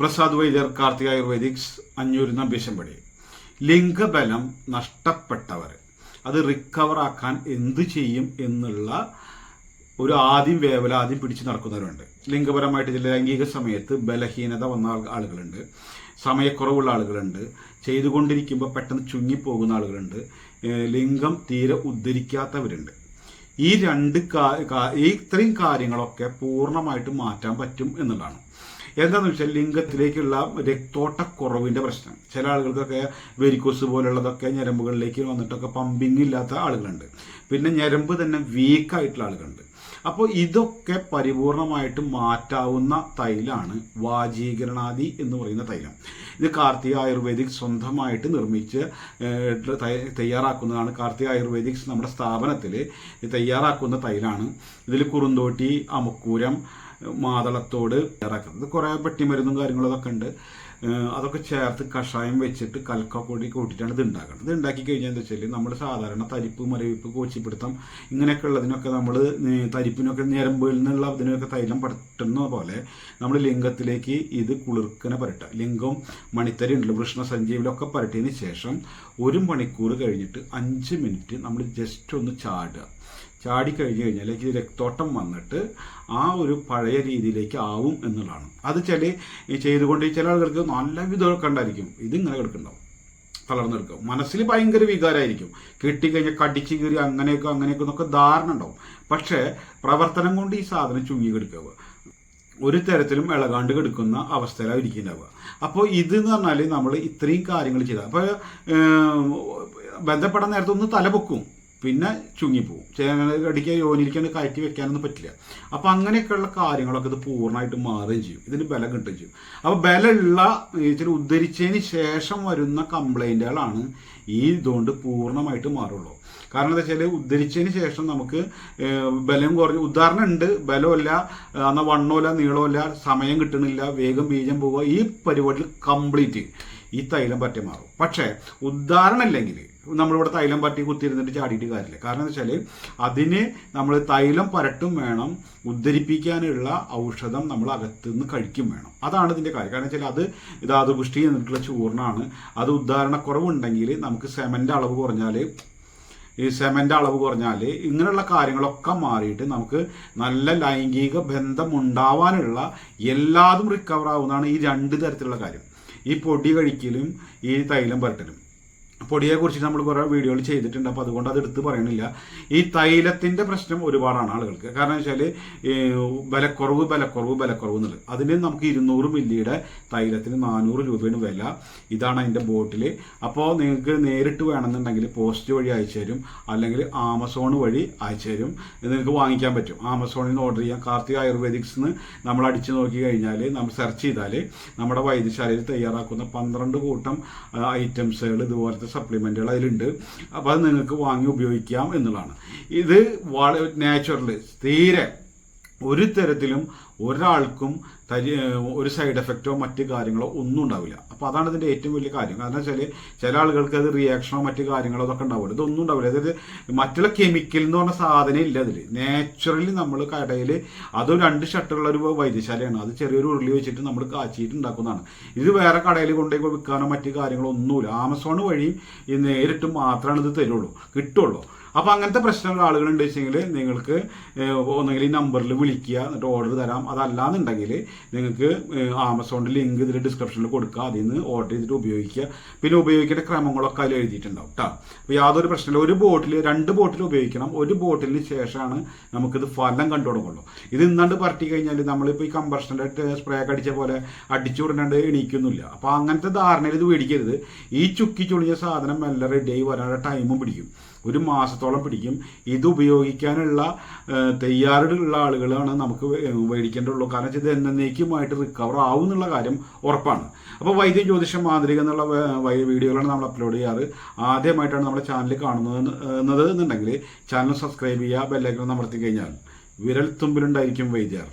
പ്രസാദ് വൈദ്യർ കാർത്തിക ആയുർവേദിക്സ് അഞ്ഞൂര് നമ്പീശമ്പടി. ലിംഗബലം നഷ്ടപ്പെട്ടവർ. അത് റിക്കവർ ആക്കാൻ എന്ത് ചെയ്യും എന്നുള്ള ഒരു ആദ്യം വേവല ആദ്യം പിടിച്ച് നടക്കുന്നവരുണ്ട്. ലിംഗപരമായിട്ട് ചില ലൈംഗിക സമയത്ത് ബലഹീനത വന്ന ആളുകളുണ്ട്. സമയക്കുറവുള്ള ആളുകളുണ്ട്. ചെയ്തുകൊണ്ടിരിക്കുമ്പോൾ പെട്ടെന്ന് ചുങ്ങിപ്പോകുന്ന ആളുകളുണ്ട്. ലിംഗം തീരെ ഉദ്ധരിക്കാത്തവരുണ്ട്. ഈ രണ്ട് ഈ ഇത്രയും കാര്യങ്ങളൊക്കെ പൂർണമായിട്ട് മാറ്റാൻ പറ്റും എന്നുള്ളതാണ്. എന്താണെന്ന് വെച്ചാൽ ലിംഗത്തിലേക്കുള്ള രക്തോട്ടക്കുറവിന്റെ പ്രശ്നം. ചില ആളുകൾക്കൊക്കെ വെരിക്കോസ് പോലുള്ളതൊക്കെ ഞരമ്പുകളിലേക്ക് വന്നിട്ടൊക്കെ പമ്പിങ് ഇല്ലാത്ത ആളുകളുണ്ട്. പിന്നെ ഞരമ്പ് തന്നെ വീക്കായിട്ടുള്ള ആളുകളുണ്ട്. അപ്പോൾ ഇതൊക്കെ പരിപൂർണമായിട്ട് മാറ്റാവുന്ന തൈലാണ് വാജീകരണാദി എന്ന് പറയുന്ന തൈലം. ഇത് കാർത്തിക ആയുർവേദിക് സ്വന്തമായിട്ട് നിർമ്മിച്ച് തയ്യാറാക്കുന്നതാണ്. കാർത്തിക ആയുർവേദിക്സ് നമ്മുടെ സ്ഥാപനത്തിൽ തയ്യാറാക്കുന്ന തൈലാണ്. ഇതിൽ കുറുന്തോട്ടി അമുക്കൂരം മാതളത്തോട് ഇറക്കുന്നത്. കുറേ പെട്ടിമരുന്നും കാര്യങ്ങളും അതൊക്കെ ഉണ്ട്. അതൊക്കെ ചേർത്ത് കഷായം വെച്ചിട്ട് കൽക്കപ്പൊടി കൂട്ടിയിട്ടാണ് ഇത് ഉണ്ടാക്കുന്നത്. ഇത് ഉണ്ടാക്കി കഴിഞ്ഞാൽ എന്താ വെച്ചാൽ നമ്മൾ സാധാരണ തരിപ്പ് മരവിപ്പ് കോച്ചിപ്പിടുത്തം ഇങ്ങനെയൊക്കെ ഉള്ളതിനൊക്കെ നമ്മൾ തരിപ്പിനൊക്കെ ഞരമ്പുകളിൽ നിന്നുള്ള അതിനൊക്കെ തൈലം പരട്ടുന്ന പോലെ നമ്മൾ ലിംഗത്തിലേക്ക് ഇത് കുളിർക്കനെ പരട്ടുക. ലിംഗം മണിത്തരി ഉണ്ടല്ലോ വൃഷ്ണസഞ്ജീവിലൊക്കെ പരട്ടിയതിന് ശേഷം ഒരു മണിക്കൂർ കഴിഞ്ഞിട്ട് അഞ്ച് മിനിറ്റ് നമ്മൾ ജസ്റ്റ് ഒന്ന് ചാടുക. ചാടി കഴിഞ്ഞ് കഴിഞ്ഞാൽ ഇത് രക്തോട്ടം വന്നിട്ട് ആ ഒരു പഴയ രീതിയിലേക്ക് ആവും എന്നുള്ളതാണ്. അത് ചില ചെയ്തുകൊണ്ട് ചില ആളുകൾക്ക് നല്ല വിധമൊക്കെ കണ്ടായിരിക്കും. ഇതിങ്ങനെ കിടക്കുന്നുണ്ടാവും. തളർന്നെടുക്കും. മനസ്സിൽ ഭയങ്കര വികാരമായിരിക്കും. കിട്ടിക്കഴിഞ്ഞാൽ കടിച്ചു കീറി അങ്ങനെയൊക്കെ അങ്ങനെയൊക്കെ എന്നൊക്കെ ധാരണ ഉണ്ടാവും. പക്ഷേ പ്രവർത്തനം കൊണ്ട് ഈ സാധനം ചുങ്ങി കിടക്കുക. ഒരു തരത്തിലും ഇളകാണ്ട് കിടക്കുന്ന അവസ്ഥയിലാണ് ഇരിക്കുന്നുണ്ടാവുക അപ്പോൾ ഇത് എന്ന് പറഞ്ഞാൽ നമ്മൾ ഇത്രയും കാര്യങ്ങൾ ചെയ്താൽ. അപ്പോൾ ബന്ധപ്പെടാൻ നേരത്തെ ഒന്ന് തല പൊക്കും. പിന്നെ ചുങ്ങിപ്പോവും. അടിക്കുക യോനിരിക്കാണ്ട് കയറ്റി വെക്കാനൊന്നും പറ്റില്ല. അപ്പോൾ അങ്ങനെയൊക്കെയുള്ള കാര്യങ്ങളൊക്കെ ഇത് പൂർണമായിട്ട് മാറുകയും ചെയ്യും. ഇതിന് ബലം കിട്ടുകയും ചെയ്യും. അപ്പോൾ ബലമുള്ള ഇച്ചിരി ഉദ്ധരിച്ചതിന് ശേഷം വരുന്ന കംപ്ലൈന്റുകളാണ് ഈ ഇതുകൊണ്ട് പൂർണമായിട്ട് മാറുള്ളൂ. കാരണം എന്താ വെച്ചാൽ ഉദ്ധരിച്ചതിന് ശേഷം നമുക്ക് ബലം കുറഞ്ഞു. ഉദാഹരണം ഉണ്ട് ബലമല്ല എന്നാൽ വണ്ണമില്ല നീളമില്ല സമയം കിട്ടണില്ല വേഗം ബീജം പോവുക ഈ പരിപാടിയിൽ കംപ്ലീറ്റ് ഈ തൈലം പറ്റി മാറും പക്ഷേ ഉദാഹരണം ഇല്ലെങ്കിൽ നമ്മളിവിടെ തൈലം പറ്റി കുത്തിയിരുന്നിട്ട് ചാടിയിട്ട് കാര്യമില്ല. കാരണം എന്താ വെച്ചാൽ അതിന് നമ്മൾ തൈലം പരട്ടും വേണം ഉദ്ധരിപ്പിക്കാനുള്ള ഔഷധം നമ്മൾ അകത്തുനിന്ന് കഴിക്കും വേണം. അതാണ് ഇതിന്റെ കാര്യം. കാരണം വെച്ചാൽ അത് ധാതുപുഷ്ടി എന്നിട്ടുള്ള ചൂർണമാണ് അത് ഉദ്ധാരണക്കുറവുണ്ടെങ്കിൽ നമുക്ക് സെമന്റെ അളവ് കുറഞ്ഞാൽ ഈ സെമന്റെ അളവ് കുറഞ്ഞാൽ ഇങ്ങനെയുള്ള കാര്യങ്ങളൊക്കെ മാറിയിട്ട് നമുക്ക് നല്ല ലൈംഗിക ബന്ധം ഉണ്ടാവാനുള്ള എല്ലാതും റിക്കവർ ആവുന്നതാണ് ഈ രണ്ട് തരത്തിലുള്ള കാര്യം. ഈ പൊടി കഴിക്കലും ഈ തൈലം പരട്ടലും. പൊടിയെ കുറിച്ച് നമ്മൾ കുറേ വീഡിയോകൾ ചെയ്തിട്ടുണ്ട്. അപ്പോൾ അതുകൊണ്ട് അത് എടുത്ത് പറയണില്ല. ഈ തൈലത്തിന്റെ പ്രശ്നം ഒരുപാടാണ് ആളുകൾക്ക്. കാരണം വെച്ചാൽ ബലക്കുറവ് ബലക്കുറവ് ബലക്കുറവ് എന്നുള്ളത്. അതിന് നമുക്ക് ഇരുന്നൂറ് മില്ലിയുടെ തൈലത്തിന് നാനൂറ് രൂപയാണ് വില. ഇതാണ് അതിന്റെ ബോട്ടിൽ അപ്പോൾ നിങ്ങൾക്ക് നേരിട്ട് വേണമെന്നുണ്ടെങ്കിൽ പോസ്റ്റ് വഴി അയച്ചു തരും. അല്ലെങ്കിൽ ആമസോൺ വഴി അയച്ചു തരും. നിങ്ങൾക്ക് വാങ്ങിക്കാൻ പറ്റും. ആമസോണിൽ നിന്ന് ഓർഡർ ചെയ്യാം. കാർത്തിക ആയുർവേദിക്സ് എന്ന് നമ്മൾ അടിച്ചു നോക്കി കഴിഞ്ഞാൽ നമ്മൾ സെർച്ച് ചെയ്താൽ നമ്മുടെ വൈദ്യശാലയിൽ തയ്യാറാക്കുന്ന പന്ത്രണ്ട് കൂട്ടം ഐറ്റംസുകൾ ഇതുപോലത്തെ സപ്ലിമെന്റുകൾ അതിലുണ്ട്. അപ്പോൾ അത് നിങ്ങൾക്ക് വാങ്ങി ഉപയോഗിക്കാം എന്നുള്ളതാണ്. ഇത് വളരെ നാച്ചുറൽ തീരെ ഒരു തരത്തിലും ഒരാൾക്കും തരി ഒരു സൈഡ് എഫക്റ്റോ മറ്റ് കാര്യങ്ങളോ ഒന്നും ഉണ്ടാവില്ല. അപ്പോൾ അതാണ് ഇതിന്റെ ഏറ്റവും വലിയ കാര്യം. കാരണം വെച്ചാൽ ചില ആളുകൾക്ക് അത് റിയാക്ഷനോ മറ്റ് കാര്യങ്ങളോ അതൊക്കെ ഉണ്ടാവില്ല ഇതൊന്നും ഉണ്ടാവില്ല. അതായത് മറ്റുള്ള കെമിക്കൽ എന്ന് പറഞ്ഞ സാധനം ഇല്ല അതിൽ നാച്ചുറലി നമ്മൾ കടയിൽ അത് രണ്ട് ഷട്ടറുള്ള ഒരു വൈദ്യശാലയാണ്. അത് ചെറിയൊരു ഉരുളി വെച്ചിട്ട് നമ്മൾ കാച്ചിയിട്ട് ഉണ്ടാക്കുന്നതാണ് ഇത് വേറെ കടയിൽ കൊണ്ടുപോയി വിൽക്കാനോ മറ്റു കാര്യങ്ങളോ ഒന്നുമില്ല. ആമസോൺ വഴിയും നേരിട്ട് മാത്രമാണ് ഇത് തരുള്ളൂ. കിട്ടുള്ളൂ. അപ്പോൾ അങ്ങനത്തെ പ്രശ്നമുള്ള ആളുകൾ വെച്ചെങ്കിൽ നിങ്ങൾക്ക് ഒന്നെങ്കിൽ ഈ നമ്പറിൽ വിളിക്കുക എന്നിട്ട് ഓർഡർ തരാം. അതല്ലാന്നുണ്ടെങ്കിൽ നിങ്ങൾക്ക് ആമസോണിന്റെ ലിങ്ക് ഇതിൽ ഡിസ്ക്രിപ്ഷനിൽ കൊടുക്കുക. അതിൽ നിന്ന് ഓർഡർ ചെയ്തിട്ട് ഉപയോഗിക്കുക. പിന്നെ ഉപയോഗിക്കേണ്ട ക്രമങ്ങളൊക്കെ അതിൽ എഴുതിയിട്ടുണ്ടാവും കേട്ടോ അപ്പോൾ യാതൊരു പ്രശ്നമില്ല. ഒരു ബോട്ടിൽ രണ്ട് ബോട്ടിൽ ഉപയോഗിക്കണം. ഒരു ബോട്ടിലിന് ശേഷമാണ് നമുക്കിത് ഫലം കണ്ടു തുടങ്ങുള്ളൂ. ഇത് ഇന്നാണ്ട് പറട്ടി കഴിഞ്ഞാൽ നമ്മളിപ്പോൾ ഈ കമ്പർഷന്റെ സ്പ്രേ അടിച്ച പോലെ അടിച്ചു വിടേണ്ട എണീക്കൊന്നുമില്ല. അപ്പോൾ അങ്ങനത്തെ ധാരണയിൽ ഇത് മേടിക്കരുത്. ഈ ചുക്കി ചുളിഞ്ഞ സാധനം മെല്ലെ റെഡിയായി വരാനുള്ള ടൈമും പിടിക്കും. ഒരു മാസത്തോളം പിടിക്കും. ഇത് ഉപയോഗിക്കാനുള്ള തയ്യാറുള്ള ആളുകളാണ് നമുക്ക് മേടിക്കേണ്ടുള്ളൂ കാരണം ഇത് എന്നേക്കുമായിട്ട് റിക്കവർ ആവും എന്നുള്ള കാര്യം ഉറപ്പാണ്. അപ്പോൾ വൈദ്യം ജ്യോതിഷ മാന്ത്രിക എന്നുള്ള വീഡിയോകളാണ് നമ്മൾ അപ്ലോഡ് ചെയ്യാറ്. ആദ്യമായിട്ടാണ് നമ്മുടെ ചാനൽ കാണുന്നത് എന്നുണ്ടെങ്കിൽ ചാനൽ സബ്സ്ക്രൈബ് ചെയ്യുക ബെല്ലൈക്കൺ അമർത്തി കഴിഞ്ഞാൽ വിരൽ തുമ്പിലുണ്ടായിരിക്കും വൈദ്യർ.